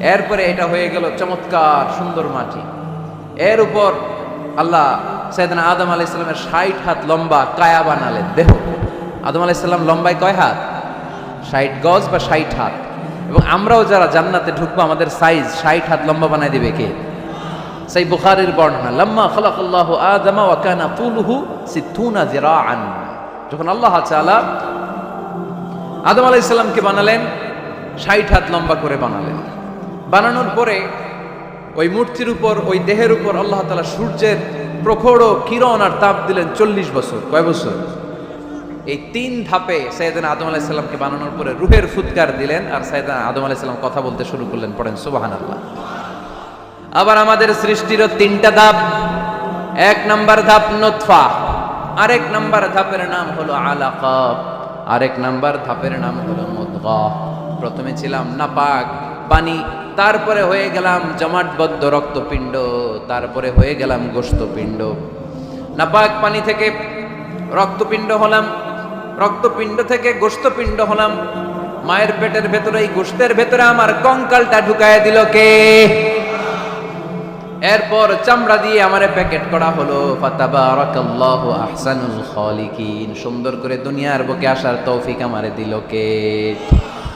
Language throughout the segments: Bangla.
এরপরে এটা হয়ে গেল চমৎকার সুন্দর মাটি। এর উপর আল্লাহ সৈয়দনা আদম আলাহ ইসলামের ষাট হাত লম্বা কায়া বানালেন, দেহ। আদম আলাহ ইসলাম লম্বায় কয় হাত? ষাট গজ বা ষাট হাত। এবং আমরাও যারা জান্নাতে ঢুকবো, আমাদের সাইজ ষাট হাত লম্বা বানায় দিবে কে? সেই বুখারের বর্ণনা, লম্মা খলাকাল্লাহ আদমা ওয়া কানা তুলুহু সিত্তুনা জিরাআন যখন আল্লাহ তাআলা আদম আলাইহিস সালামকে বানালেন, ষাট হাত লম্বা করে বানালেন। বানানোর পরে ওই মূর্তির উপর, ওই দেহের উপর আল্লাহ তাআলা সূর্যের প্রখর কিরণ আর তাপ দিলেন চল্লিশ বছর। কয় বছর? এই তিন ধাপে সৈয়দান আদম আলাইসাল্লামকে বানানোর পরে রুহের ফুৎকার দিলেন আর সৈয়দান আদম আলাইসাল্লাম কথা বলতে শুরু করলেন, পড়েন সুবাহান আল্লাহ আবার আমাদের সৃষ্টিরও তিনটা ধাপ। এক নম্বর ধাপ নতফা, আরেক নাম্বার ধাপের নাম হলো আলাকা আরেক নম্বর ধাপের নাম হলো মুদগা। প্রথমে ছিলাম নাপাক পানি, তারপরে হয়ে গেলাম জমাটবদ্ধ রক্তপিণ্ড, তারপরে হয়ে গেলাম গোস্তপিণ্ড নাপাক পানি থেকে রক্তপিণ্ড হলাম, রক্তপিণ্ড থেকে গোস্তপিণ্ড হলাম। মায়ের পেটের ভেতরে, এই গোস্তের ভেতরে আমার কঙ্কালটা ঢুকায় দিল কে? এরপর চামড়া দিয়ে আমারে প্যাকেট করা হলো সুন্দর করে দুনিয়ার বুকে আসার তৌফিক আমারে দিল কে?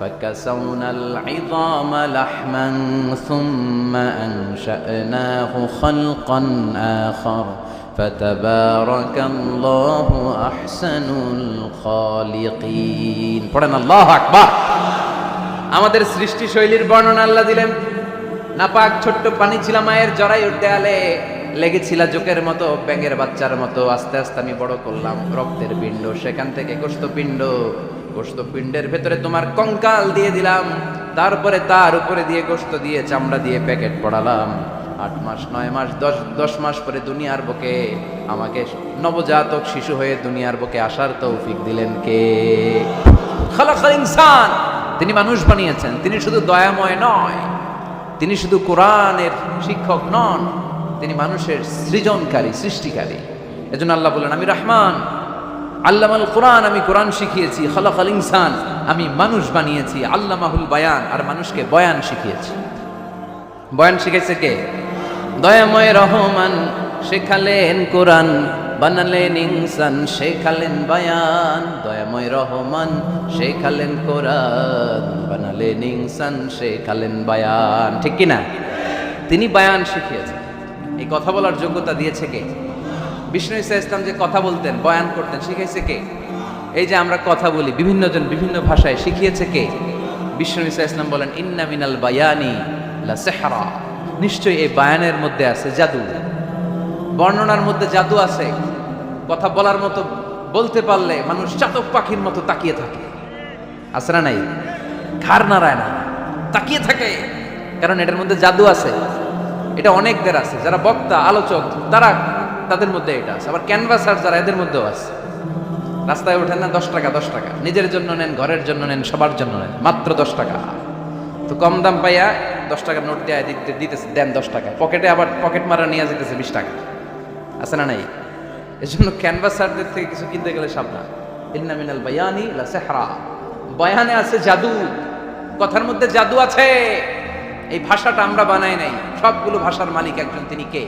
فكسونا العظام لحما ثم أنشأناه خلقا آخر فتبارك الله أحسن الخالقين পড়েন আল্লাহ আকবার আমাদের সৃষ্টি শৈলীর বর্ণনা আল্লাহ দিলেন নাপাক ছোট্ট পানি ছিল মায়ের জরায়ুর দেয়ালে লেগেছিল জোকের মতো ব্যাঙের বাচ্চার মতো আস্তে আস্তে আমি বড় করলাম রক্তের পিণ্ড সেখান থেকে গোস্তপিণ্ড গোস্তপিণ্ডের ভেতরে তোমার কঙ্কাল দিয়ে দিলাম। তারপরে তার উপরে দিয়ে গোস্ত দিয়ে চামড়া দিয়ে প্যাকেট পড়ালাম। আট মাস, নয় মাস, দশ দশ মাস পরে দুনিয়ার বুকে আমাকে নবজাতক শিশু হয়ে দুনিয়ার বুকে আসার তৌফিক দিলেন কে? খালাকাল ইনসান। তিনি মানুষ বানিয়েছেন। তিনি শুধু দয়াময় নয়, তিনি শুধু কোরআনের শিক্ষক নন, তিনি মানুষের সৃজনকারী, সৃষ্টিকারী। এজন্য আল্লাহ বলেন আমি রহমান আল্লামাল কোরআন, আমি কোরআন শিখিয়েছি, খলাকাল ইনসান, আমি মানুষ বানিয়েছি, আল্লামাহুল বায়ান, আর মানুষকে বয়ান শিখিয়েছি। বয়ান শিখেছে কে? দয়াময় রহমান, শেখালেন কোরআন, বানালেন ইনসান, শেখালেন বায়ান। দয়াময় রহমান, শেখালেন কোরআন, বানালেন ইনসান, শেখালেন বায়ান। ঠিক কি না তিনি বায়ান শিখিয়েছেন। এই কথা বলার যোগ্যতা দিয়েছে কে? বিষ্ণু ইসা ইসলাম যে কথা বলতেন, বয়ান করতেন শিখেছে কে? এই যে আমরা কথা বলি বিভিন্ন জন বিভিন্ন ভাষায় শিখিয়েছে কে? বিষ্ণু ইসা ইসলাম বলেন, ইন্না মিনাল বায়ানি লা নিশ্চয়ই এই বায়ানের মধ্যে আছে জাদু। বর্ণনার মধ্যে জাদু আছে। কথা বলার মতো বলতে পারলে মানুষ চাতক পাখির মতো তাকিয়ে থাকে। না নাই? ঘাড় নাড়ায় না। তাকিয়ে থাকে। কারণ এটার মধ্যে জাদু আছে। এটা অনেকদের আছে। যারা বক্তা, আলোচক, তারা তাদের মধ্যে এটা আছে। আবার ক্যানভাসার যারা, এদের মধ্যেও আছে। রাস্তায় ওঠেন না, দশ টাকা দশ টাকা। নিজের জন্য নেন, ঘরের জন্য নেন, সবার জন্য নেন, মাত্র দশ টাকা। তো কম দাম পাইয়া দশ টাকার নোট দেয়, দিতে, দিতেছে, দেন দশ টাকা। পকেটে আবার পকেট মারা নিয়ে যেতেছে বিশ টাকা। আছে না নাই? এই জন্য ক্যানভাসারদের থেকে কিছু কিনতে গেলে সাবধান ইন্না মিনাল বায়ানি লা সেহরা। বয়ানে আছে জাদু। কথার মধ্যে জাদু আছে। এই ভাষাটা আমরা বানাই নাই। সবগুলো ভাষার মালিক একজন, তিনি কে?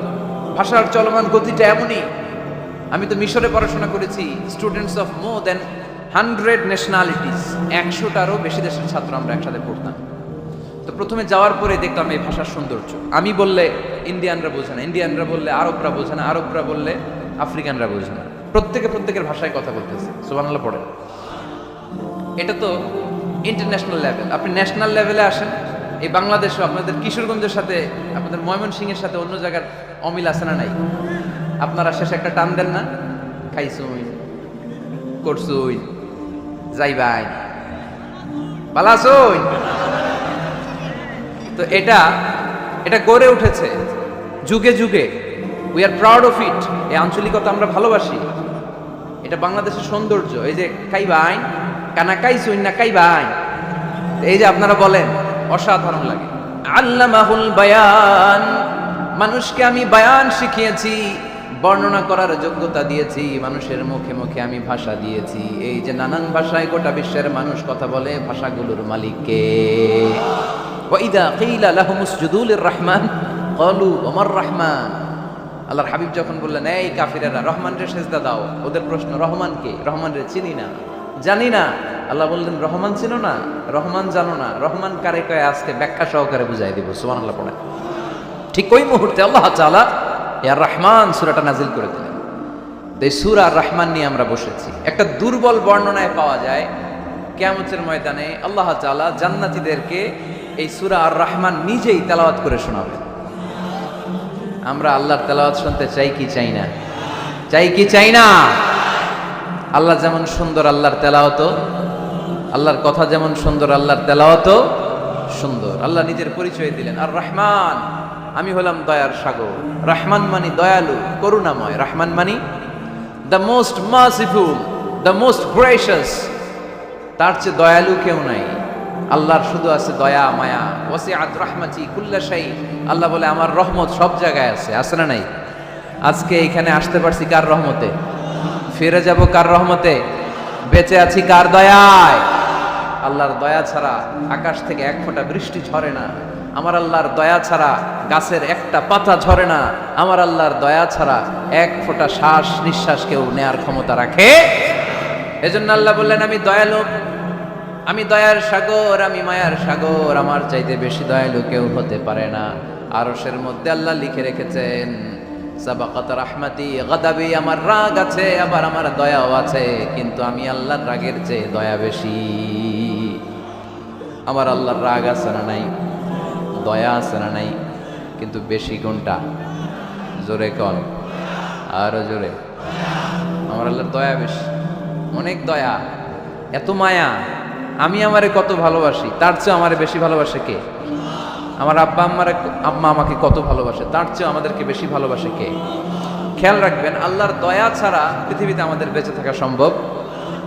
ভাষার চলমান গতিটা এমনই। আমি তো মিশরে পড়াশোনা করেছি students of more than hundred nationalities একশোটারও বেশি দেশের ছাত্র আমরা একসাথে পড়তাম। তো প্রথমে যাওয়ার পরে দেখলাম এই ভাষার সৌন্দর্য। আমি বললে ইন্ডিয়ানরা বোঝে না, ইন্ডিয়ানরা বললে আরবরা বোঝে না, আরবরা বললে আফ্রিকানরা বোঝে না। প্রত্যেকে প্রত্যেকের ভাষায় কথা বলতেছে, সুবহানাল্লাহ পড়ে এটা তো ইন্টারন্যাশনাল লেভেল আপনি ন্যাশনাল লেভেলে আসেন এই বাংলাদেশও আপনাদের কিশোরগঞ্জের সাথে, আপনাদের ময়মনসিংহের সাথে অন্য জায়গার অমিল আছে না নাই? আপনারা শেষে একটা টান দেন না? খাইছুই, করছুই, যাইবাই। পালাসুই তো এটা এটা গড়ে উঠেছে। যুগে যুগে। We are proud of it এই আঞ্চলিকতা আমরা ভালোবাসি। এটা বাংলাদেশের সৌন্দর্য। এই যে, খাইবাই, কানা কাইছুই না খাইবাই। এই যে আপনারা বলেন অসাধারণ লাগে। আল্লামাহুল বায়ান, মানুষকে আমি বায়ান শিখিয়েছি, বর্ণনা করার যোগ্যতা দিয়েছি, মানুষের মুখে মুখে আমি ভাষা দিয়েছি। এই যে নানান ভাষায় গোটা বিশ্বের মানুষ কথা বলে, ভাষাগুলোর মালিককে। ওয়াইদা কিলা লাহুমুস জুদুলির রহমান কলু ওমর রহমান। আল্লাহর হাবিব যখন বললেন, এই কাফিরেরা রহমান রে সেজদা দাও। ওদের প্রশ্ন, রহমান কে? রহমান রে চিনি না। জানি না। আল্লাহ বললেন, রহমান চিনো না, রহমান জানো না, রহমান কারে কয়ে আজকে ব্যাখ্যা সহকারে বুঝাই দিব সুমান আল্লাহ পড়ে ঠিক ওই মুহূর্তে আল্লাহ তাআলা ইয়া রহমান সুরাটা নাজিল করে দিলেন। এই সূরা আর রহমান নিয়ে আমরা বসেছি। একটা দুর্বল বর্ণনায় পাওয়া যায়, কিয়ামতের ময়দানে আল্লাহ তাআলা জান্নাতীদেরকে এই সুরা আর রহমান নিজেই তেলাওয়াত করে শোনাবেন। আমরা আল্লাহর তেলাওয়াত শুনতে চাই কি চাই না? চাই কি চাই না? আল্লাহ যেমন সুন্দর আল্লাহর তেলাওয়াত আল্লাহর কথা যেমন সুন্দর, আল্লাহর তেলাওয়াত সুন্দর। আল্লাহ নিজের পরিচয় দিলেন। আর রহমান, আমি হলাম দয়ার সাগর। রহমান মানি দয়ালু, করুণাময়। রহমান মানি the most merciful the most gracious তার চেয়ে দয়ালু কেউ নাই। আল্লাহর শুধু আছে দয়া, মায়া। ওয়াসিআত রাহমাতি কুল্লা শাই। আল্লাহ বলে, আমার রহমত সব জায়গায় আছে। আছে না নাই? আজকে এখানে আসতে পারছি কার রহমতে? ফিরে যাব কার রহমতে? বেঁচে আছি কার দয়ায়? আল্লাহর দয়া ছাড়া আকাশ থেকে এক ফোঁটা বৃষ্টি ঝরে না। আমার আল্লাহর দয়া ছাড়া গাছের একটা পাতা ঝরে না। আমার আল্লাহর দয়া ছাড়া এক ফোঁটা শ্বাস নিঃশ্বাস কেউ নেয়ার ক্ষমতা রাখে। এজন্য আল্লাহ বললেন, আমি দয়ালু। আমি দয়ার সাগর, আমি মায়ার সাগর। আমার চাইতে বেশি দয়ালু কেউ হতে পারে না। আরশের মধ্যে আল্লাহ লিখে রেখেছেন আমার রাগ আছে, আবার আমার দয়াও আছে, কিন্তু আমি আল্লাহর রাগের চেয়ে দয়া বেশি। আমার আল্লাহর রাগ আছে না নাই? দয়া আছে না নাই? কিন্তু বেশি কোনটা? জোরে কন। আরও জোরে। আমার আল্লাহর দয়া বেশি। অনেক দয়া। এত মায়া। আমি আমারে কত ভালোবাসি। তার চেয়ে আমারে বেশি ভালোবাসে কে? আমার আব্বা আম্মার আম্মা আমাকে কত ভালোবাসে। তার চেয়ে আমাদেরকে বেশি ভালোবাসে কে? খেয়াল রাখবেন, আল্লাহর দয়া ছাড়া পৃথিবীতে আমাদের বেঁচে থাকা সম্ভব।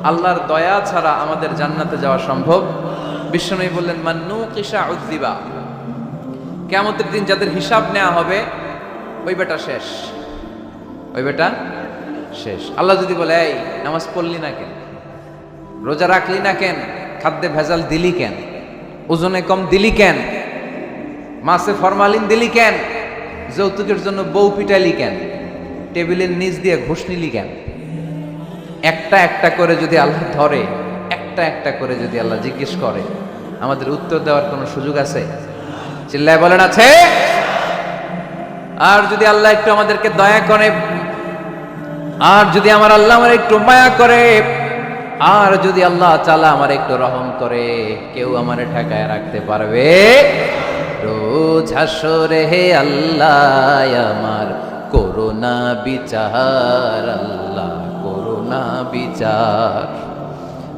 আল্লাহর দয়া ছাড়া আমাদের জান্নাতে যাওয়া সম্ভব। বিশ্বনবী বললেন মান্নু কিসা উদ্দিবা কেমতের দিন যাদের হিসাব নেওয়া হবে, ওই বেটা শেষ। ওই বেটা শেষ। আল্লাহ যদি বলে, এই, নামাজ পড়লি না কেন? রোজা রাখলি না কেন? খাদ্যে ভেজাল দিলি কেন? ওজনে কম দিলি কেন? মাছে ফরমালিন দিলি কেন? যৌতুকের জন্য বউ পিটালি কেন? টেবিলের নিচ দিয়ে ঘুষ নিলি কেন? একটা একটা করে যদি আল্লাহ ধরে, একটা একটা করে যদি আল্লাহ জিজ্ঞেস করে আমাদের উত্তর দেওয়ার কোনো সুযোগ আছে? চিল্লায় বলেন, আছে। আর যদি আল্লাহ একটু আমাদেরকে দয়া করে, আর যদি আমার আল্লাহ আমার একটু মায়া করে, আর যদি আল্লাহ চালা আমার একটু রহম করে, কেউ আমার ঠেকায় রাখতে পারবে? রোজ হাসরে হে আল্লাহ, আমার করোনা বিচার, আল্লাহ করোনা বিচার।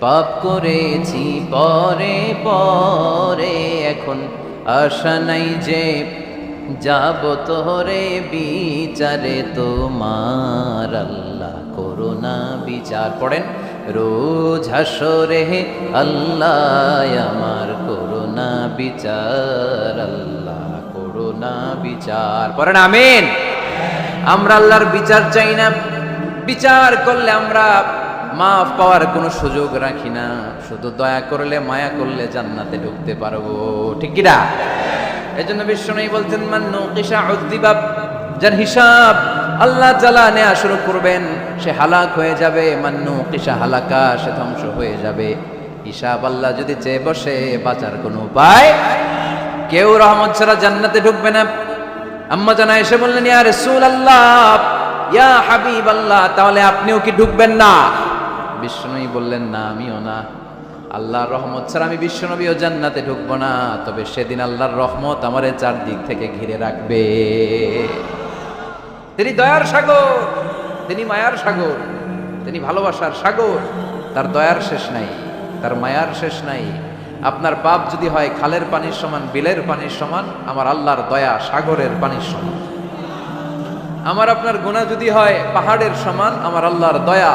পাপ করেছি পরে পরে, এখন আশা নাই যে যাব তোরে বিচারে তোমার আল্লাহ করোনা বিচার। পড়েন, রোজ হাসরে আল্লাহ আমার করোনা বিচার, আল্লাহ করোনা বিচার। পড়েন, আমিন। আমরা আল্লাহর বিচার চাই না। বিচার করলে আমরা মাফ পাওয়ার কোনো সুযোগ রাখি না। শুধু দয়া করলে, মায়া করলে জান্নাতে ঢুকতে পারব। ঠিক কি না? এই জন্য বিশ্বনবী বলছেন মান্নু কিসা উদ্দিবাব যার হিসাব আল্লাহ জালা নেয়া শুরু করবেন, সে হালাক হয়ে যাবে। মান্নু কিসা হালাকা, সে ধ্বংস হয়ে যাবে। হিসাব আল্লাহ যদি চেয়ে বসে, বাঁচার কোনো উপায় কেউ রহমত ছাড়া জান্নাতে ঢুকবে না। আম্মা জানা এসে বললেন, ইয়া রাসূল আল্লাহ ইয়া হাবিব আল্লাহ তাহলে আপনিও কি ঢুকবেন না? বিষ্ণুই বললেন, না, আমিও না। আল্লাহর রহমত ছাড়া আমি বিশ্বনবীও জান্নাতে ঢুকবো না। তবে সেদিন আল্লাহর রহমত আমার চারদিক থেকে ঘিরে রাখবে। তিনি দয়ার সাগর, তিনি মায়ার সাগর, তিনি ভালোবাসার সাগর। তার দয়ার শেষ নাই, তার মায়ার শেষ নাই। আপনার পাপ যদি হয়, খালের পানির সমান, বিলের পানির সমান, আমার আল্লাহর দয়া সাগরের পানির সমান। আমার আপনার গুণা যদি হয়, পাহাড়ের সমান, আমার আল্লাহর দয়া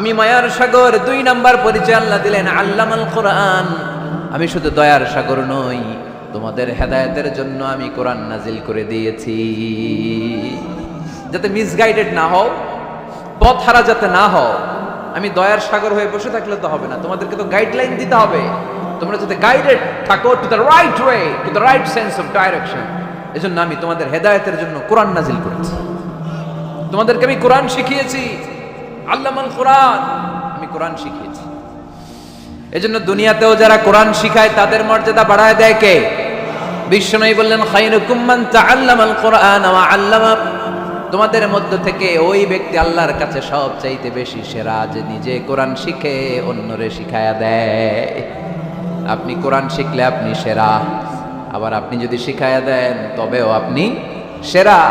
আমি মায়ার সাগর, দুই নাম্বার পরিচয় আল্লাহ দিলেন, আল্লামাল কোরআন। আমি শুধু দয়ার সাগর নই, তোমাদের হেদায়তের জন্য আমি কোরআন নাজিল করে দিয়েছি। যাতে মিসগাইডেড না হও, পথ হারা যাতে না হও, আমি দয়ার সাগর হয়ে বসে থাকলে তো হবে না, তোমাদেরকে তো গাইডলাইন দিতে হবে। তোমরা যাতে গাইডেড থাকো to the right way to the right sense of direction এজন্য আমি তোমাদের হেদায়তের জন্য কোরআন নাজিল করেছি। তোমাদেরকে আমি কোরআন শিখিয়েছি। আল্লামাল কোরআন। আমি কোরআন শিখিয়েছি। এজন্য দুনিয়াতেও যারা কোরআন শিখায়, তাদের মর্যাদা বাড়ায় দেয় কে? বিশ্বনবী বললেন খাইরুকুম মান তাআল্লামাল কোরআন ওয়া আল্লামা তোমাদের মধ্য থেকে ওই ব্যক্তি আল্লাহর কাছে সব চাইতে বেশি সেরা যে নিজে কোরআন শিখে, অন্যরে শিখায়া দেয়। আপনি কোরআন শিখলে আপনি সেরা। আবার আপনি যদি শিখায়া দেন, তবেও আপনি সেরা।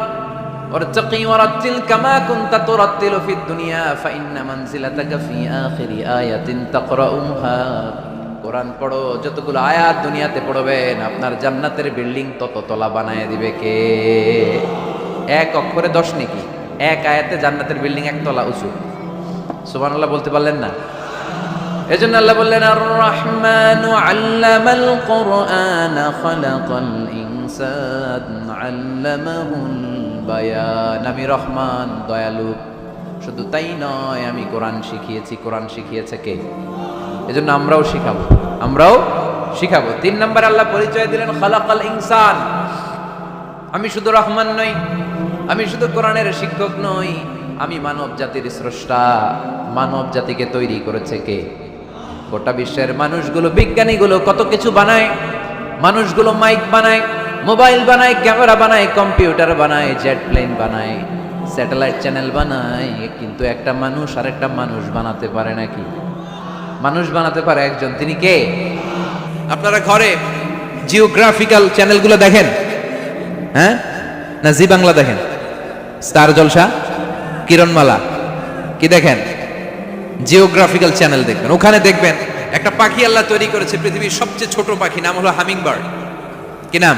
وارتقي ورتل كما كنت ترتل في الدنيا فإن منزلتك في آخر آية تقرأها কোরআন পড়ো যতগুলো আয়াত দুনিয়াতে পড়বেন আপনার জান্নাতের বিল্ডিং তত তলা বানায় দিবে কে এক অক্ষরে দশ নাকি এক আয়াতে জান্নাতের বিল্ডিং এক তলা উঁচু সুবহানাল্লাহ বলতে পারলেন না এজন্য আল্লাহ বললেন আর রহমান আল্লামাল কোরআন খালাকাল ইনসান আল্লামাহুল বায়ান আমি রহমান, দয়ালু। শুধু তাই নয়, আমি কোরআন শিখিয়েছি। কোরআন শিখিয়েছে কে? এজন্য আমরাও শিখাবো। আমরাও শিখাবো। তিন নম্বর আল্লাহ পরিচয় দিলেন, খালাকাল ইনসান। আমি শুধু রহমান নই, আমি শুধু কোরআনের শিক্ষক নই, আমি মানব জাতির স্রষ্টা। মানব জাতিকে তৈরি করেছে কে? গোটা বিশ্বের মানুষগুলো, বিজ্ঞানীগুলো কত কিছু বানায়, মানুষগুলো মাইক বানায় মোবাইল বানায়, ক্যামেরা বানায়, কম্পিউটার বানায় জেট প্লেন বানায় স্যাটেলাইট চ্যানেল বানায়, কিন্তু একটা মানুষ আর একটা মানুষ বানাতে পারে নাকি? মানুষ বানাতে পারে একজন। তিনি কে? আপনারা ঘরে জিওগ্রাফিক্যাল চ্যানেলগুলো দেখেন? হ্যাঁ? না, জি বাংলা দেখেন। স্টার জলসা, কিরণমালা, কি দেখেন? জিওগ্রাফিক্যাল চ্যানেল দেখবেন। ওখানে দেখবেন, একটা পাখি আল্লাহ তৈরি করেছে পৃথিবীর সবচেয়ে ছোট পাখি, নাম হলো হামিং বার্ড কি নাম?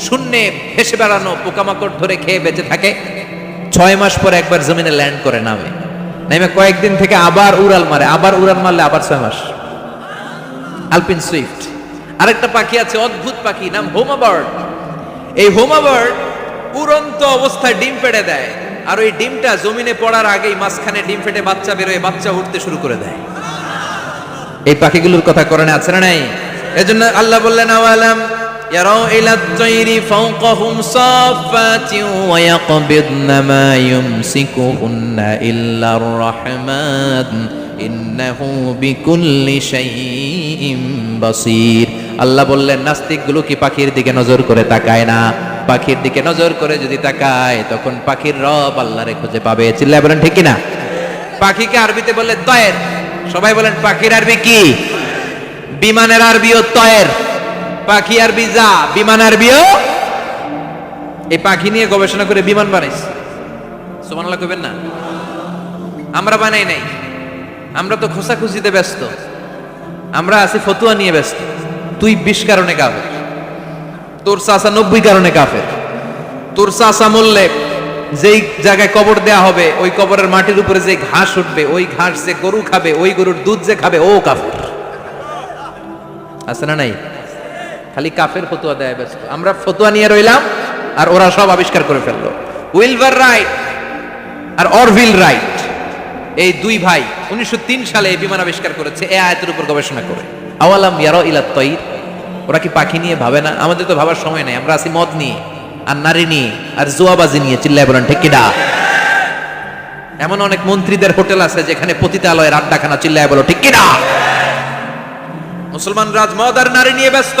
শূন্যে ভেসে বেড়ানো পোকামাকড় ধরে খেয়ে বেঁচে থাকে। ছয় মাস পরে একবার জমিনে ল্যান্ড করে নামে। নেমে কয়েকদিন থেকে আবার উড়াল মারে। আবার উড়াল মারলে আবার ছয় মাস। আলপিন সুইফট। আরেকটা পাখি আছে, অদ্ভুত পাখি, নাম হোমা বার্ড। এই হোমা বার্ড উড়ন্ত অবস্থায় ডিম পেড়ে দেয়। আর ওই ডিমটা জমিনে পড়ার আগেই মাঝখানে ডিম ফেটে বাচ্চা বেরোয় বাচ্চা উঠতে শুরু করে দেয়। এই পাখিগুলোর কথা কোরআনে আছে না নাই? এজন্য আল্লাহ বললেন, আওয়ালাম ইলা তাইরি ফাওকাহুম সাফাতি ওয়া ইয়াকবিদনা মা ইউমসিকুহুন্না ইল্লার রাহমান ইন্নাহু বিকুল্লি শাইইন বাসীর আল্লাহ বললেন, নাস্তিকগুলো কি পাখির দিকে নজর করে তাকায় না? পাখির দিকে নজর করে যদি তাকায়, তখন পাখির রব আল্লাহরে খুঁজে পাবে। চিল্লায় বলেন, ঠিক না পাখিকে আরবিতে বললে তয়ের। সবাই বলেন, পাখির আরবি কি? বিমানের আরবিও তয়ের। পাখি আরবি যা বিমান আরবিও এই পাখি নিয়ে গবেষণা করে বিমান বানাইছে। সুবহানাল্লাহ কইবেন না? আমরা বানাই নাই। আমরা তো খোসাখুচিতে ব্যস্ত। আমরা আছি ফতুয়া নিয়ে ব্যস্ত। তুই বিশ কারণে কাফের। তোর চাষা নব্বই কারণে কাফের। তোর চাষা মরলে যেই জায়গায় কবর দেয়া হবে, ওই কবরের মাটির উপরে যে ঘাস উঠবে, ওই ঘাস যে গরু খাবে, ওই গরুর দুধ যে খাবে, ও কাফের। আছে না নাই? খালি কাফের ফতুয়া দেয়, ব্যস্ত। আমরা ফতুয়া নিয়ে রইলাম, আর ওরা সব আবিষ্কার করে ফেলল। উইলভার রাইট আর অরভিল রাইট, এই দুই ভাই উনিশশো তিন সালে এই বিমান আবিষ্কার করেছে এই আয়াতের উপর গবেষণা করে। আওয়ালাম ইয়ারো ইলা তৈর, ওরা কি পাখি নিয়ে ভাবে না? আমাদের তো ভাবার সময় নেই, আমরা আছি মদ নিয়ে, আর নারী নিয়ে, আর জুয়াবাজি নিয়ে, চিল্লায় বলেন, ঠিক কিনা এমন অনেক মন্ত্রীদের হোটেল আছে যেখানে পতিতালয়ের আড্ডাখানা, চিল্লায় বলো, ঠিক কিনা মুসলমান রাজ মদ আর নারী নিয়ে ব্যস্ত।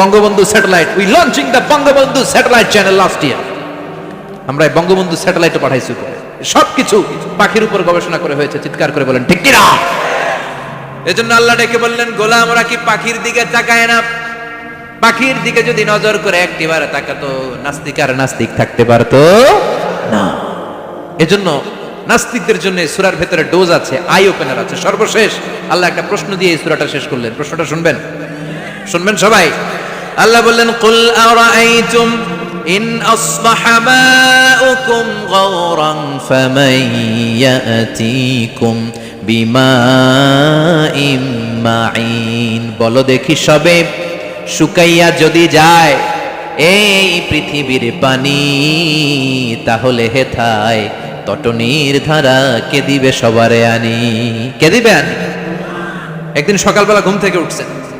Bangabandhu satellite we launching the Bangabandhu satellite channel last year আমরা বঙ্গবন্ধু স্যাটেলাইটও পাঠাইছি উপরে। সবকিছু পাখির উপর গবেষণা করে হয়েছে, চিৎকার করে বলেন, ঠিক কিনা? এজন্য আল্লাহ ডেকে বললেন, গোলাম, ওরা কি পাখির দিকে তাকায় না? পাখির দিকে যদি নজর করে, একটিবার তাকাতো নাস্তিক আর নাস্তিক থাকতে পারতো না। এজন্য নাস্তিকদের জন্য সূরার ভেতরে ডোজ আছে, আই ওপেনার আছে। সর্বশেষ আল্লাহ একটা প্রশ্ন দিয়ে এই সূরাটা শেষ করলেন। প্রশ্নটা শুনবেন? শুনবেন সবাই? আল্লাহ বললেন, কুল আরাআইতুম ইন আসবাহা মাউকুম গাওরান ফামান ইয়াতিকুম বিমাইম মাইন বলো দেখি সবে শুকাইয়া যদি যায় এই পৃথিবীর পানি, তাহলে হেথায় তটনির ধারা কে দিবে সবারে আনি? কে দিবে আনি একদিন সকালবেলা ঘুম থেকে উঠছেন।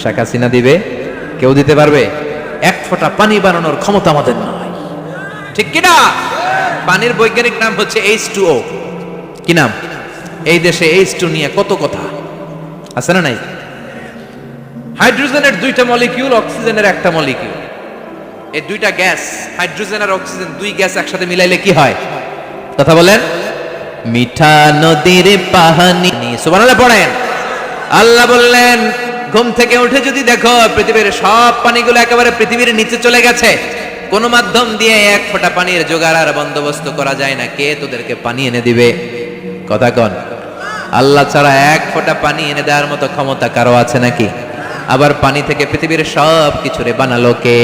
শেখ হাসিনা দিবে, কেউ দিতে পারবে? এক ফোঁটা পানি বানানোর ক্ষমতা আমাদের নয় ঠিক কিনা পানির বৈজ্ঞানিক নাম হচ্ছে এইচ টু ও কি নাম? এই দেশে এইচ টু নিয়ে কত কথা? আছে না নাই? হাইড্রোজেনের দুইটা মলিকিউল, অক্সিজেনের একটা মলিকিউল। এই দুইটা গ্যাস, হাইড্রোজেন আর অক্সিজেন, দুই গ্যাস একসাথে মিলাইলে কি হয়? কথা বলেন? মিঠা নদীর পাহানি সুবহানাল্লাহ পড়েন। আল্লাহ বললেন ঘুম থেকে উঠে যদি দেখো, পৃথিবীর সব পানিগুলো একেবারে পৃথিবীর নিচে চলে গেছে, কোনো মাধ্যম দিয়ে এক ফোঁটা পানির জোগাড় আর বন্দোবস্ত করা যায় না। কে তোদেরকে পানি এনে দিবে? কথা কন। আল্লাহ ছাড়া এক ফোঁটা পানি এনে দেওয়ার মতো ক্ষমতা কারও আছে নাকি? আবার পানি থেকে পৃথিবীর সব কিছুরে বানালো কে?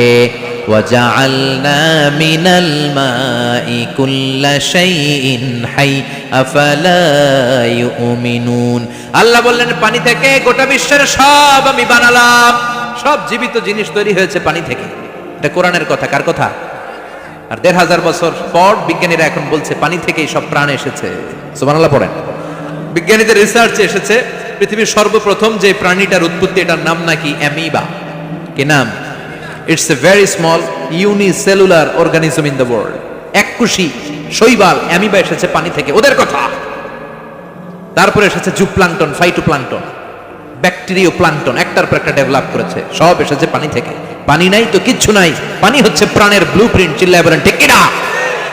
وجعلنا من الماء كل شيء حي أفلا يؤمنون আল্লাহ বললেন পানি থেকে গোটা বিশ্বের সব আমি বানালাম সব জীবিত জিনিস তৈরি হয়েছে পানি থেকে এটা কোরআনের কথা কার কথা আর দেড় হাজার বছর পর বিজ্ঞানীরা এখন বলছে পানি থেকেই সব প্রাণ এসেছে সুবহানাল্লাহ পড়েন বিজ্ঞানীদের রিসার্চে এসেছে পৃথিবীর সর্বপ্রথম যে প্রাণীটার উৎপত্তি এটার নাম নাকি অ্যামিবা কি নাম It's a very small unicellular organism in the world এককুশি শৈবাল অ্যামিবা এসেছে পানি থেকে। ওদের কথা। তারপরে এসেছে zooplankton phytoplankton bacterioplankton একটার পর একটা ডেভেলপ করেছে। সব এসেছে পানি থেকে। পানি নাই তো কিচ্ছু নাই। পানি হচ্ছে প্রাণের ব্লু প্রিন্ট চিল্লায় বলেন ঠিক কিনা?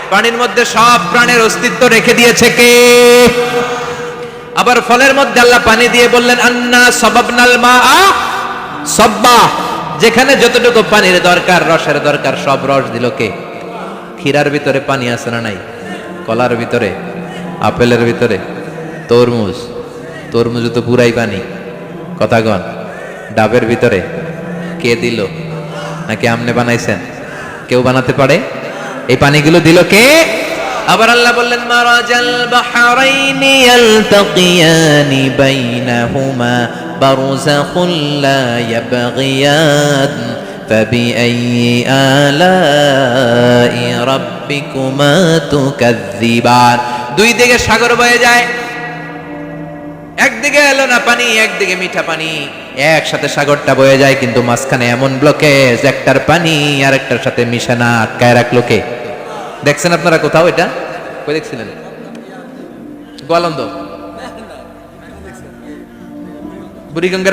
পানির মধ্যে সব প্রাণের অস্তিত্ব রেখে দিয়েছে কে? আবার ফলের মধ্যে আল্লাহ পানি দিয়ে বললেন, আন্না সবাবনাল মা সব্বা। যেখানে যতটুকু পানির দরকার, রসের দরকার, সব রস দিল কে? ক্ষীরার ভিতরে পানি আছে না নাই? কলার ভিতরে? আপেলের ভিতরে? তরমুজ? তরমুজ তো পুরাই পানি। কথাগণ, ডাবের ভিতরে? কে দিল? নাকি আমনে বানাইছেন? কেউ বানাতে পারে? এই পানিগুলো দিল কে? আবার আল্লাহ বললেন, মারাজাল বাহরাইনি ইয়ালতাকিয়ানি বাইনাহুমা বারযাখুন লা ইয়াবগিয়ান فبأي آلاء ربكما تكذبان দুই দিকে সাগর বয়ে যায় একদিকে এলো না পানি একদিকে মিঠা পানি একসাথে সাগরটা বয়ে যায় কিন্তু মাঝখানে এমন ব্লকেজ একটার পানি আর একটার সাথে মিশে না আটকায় রাখলো কে দেখছেন আপনারা কোথাও এটা কই দেখছিলেন গোয়ালন্দ but you